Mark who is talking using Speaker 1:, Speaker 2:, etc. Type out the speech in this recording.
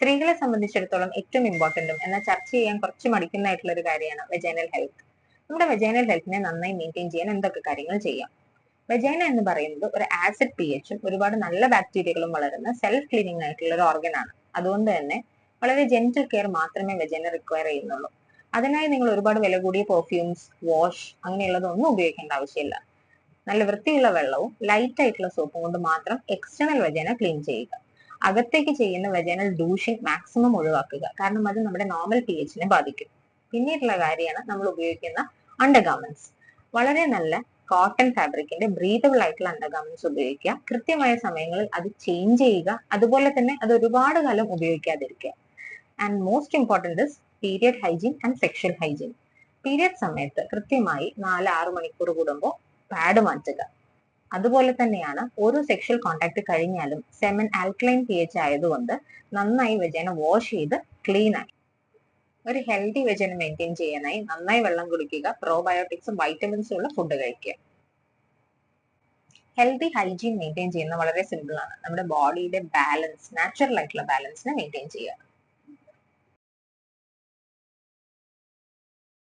Speaker 1: സ്ത്രീകളെ സംബന്ധിച്ചിടത്തോളം ഏറ്റവും ഇമ്പോർട്ടന്റും എന്നാൽ ചർച്ച ചെയ്യാൻ കുറച്ച് മടിക്കുന്നതായിട്ടുള്ള ഒരു കാര്യമാണ് വെജൈനൽ ഹെൽത്ത് നമ്മുടെ വെജൈനൽ ഹെൽത്തിനെ നന്നായി മെയിന്റെയിൻ ചെയ്യാൻ എന്തൊക്കെ കാര്യങ്ങൾ ചെയ്യാം? വെജൈന എന്ന് പറയുന്നത് ഒരു ആസിഡ് പി എച്ചും ഒരുപാട് നല്ല ബാക്ടീരിയകളും വളരുന്ന സെൽഫ് ക്ലീനിങ് ആയിട്ടുള്ള ഒരു ഓർഗൻ ആണ്. അതുകൊണ്ട് തന്നെ വളരെ ജെന്റിൽ കെയർ മാത്രമേ വെജൈന റിക്വയർ ചെയ്യുന്നുള്ളൂ. അതിനായി നിങ്ങൾ ഒരുപാട് വില കൂടിയ പെർഫ്യൂംസ് വാഷ് അങ്ങനെയുള്ളതൊന്നും ഉപയോഗിക്കേണ്ട ആവശ്യമില്ല. നല്ല വൃത്തിയുള്ള വെള്ളവും ലൈറ്റ് ആയിട്ടുള്ള സോപ്പും കൊണ്ട് മാത്രം എക്സ്റ്റേണൽ വെജൈന ക്ലീൻ ചെയ്യുക. അകത്തേക്ക് ചെയ്യുന്ന വെജൈനൽ ഡൂഷിംഗ് മാക്സിമം ഒഴിവാക്കുക. കാരണം അത് നമ്മുടെ നോർമൽ പി എച്ചിനെ ബാധിക്കും. പിന്നീടുള്ള കാര്യമാണ് നമ്മൾ ഉപയോഗിക്കുന്ന അണ്ടർഗാർമെന്റ്സ് വളരെ നല്ല കോട്ടൺ ഫാബ്രിക്കിന്റെ ബ്രീതബിൾ ആയിട്ടുള്ള അണ്ടർഗാർമെന്റ്സ് ഉപയോഗിക്കുക. കൃത്യമായ സമയങ്ങളിൽ അത് ചേഞ്ച് ചെയ്യുക. അതുപോലെ തന്നെ അത് ഒരുപാട് കാലം ഉപയോഗിക്കാതിരിക്കുക. And most important is period hygiene and sexual hygiene period സമയത്ത് കൃത്യമായി നാല് ആറ് മണിക്കൂർ കൂടുമ്പോൾ പാഡ് മാറ്റുക. അതുപോലെ തന്നെയാണ് ഓരോ സെക്ഷൽ കോണ്ടാക്ട് കഴിഞ്ഞാലും സെമൻ ആൽക്ലൈൻ പി എച്ച് ആയതുകൊണ്ട് നന്നായി വെജന വാഷ് ചെയ്ത് ക്ലീൻ ആയി. ഒരു ഹെൽത്തി വെജന മെയിന്റെയിൻ ചെയ്യാനായി നന്നായി വെള്ളം കുടിക്കുക പ്രോബയോട്ടിക്സും വൈറ്റമിൻസും ഉള്ള ഫുഡ് കഴിക്കുക. ഹെൽത്തി ഹൈജീൻ മെയിന്റെയിൻ ചെയ്യുന്നത് വളരെ സിമ്പിൾ ആണ്. നമ്മുടെ ബോഡിയുടെ ബാലൻസ് നാച്ചുറൽ ആയിട്ടുള്ള ബാലൻസിനെ മെയിന്റെയിൻ ചെയ്യുക.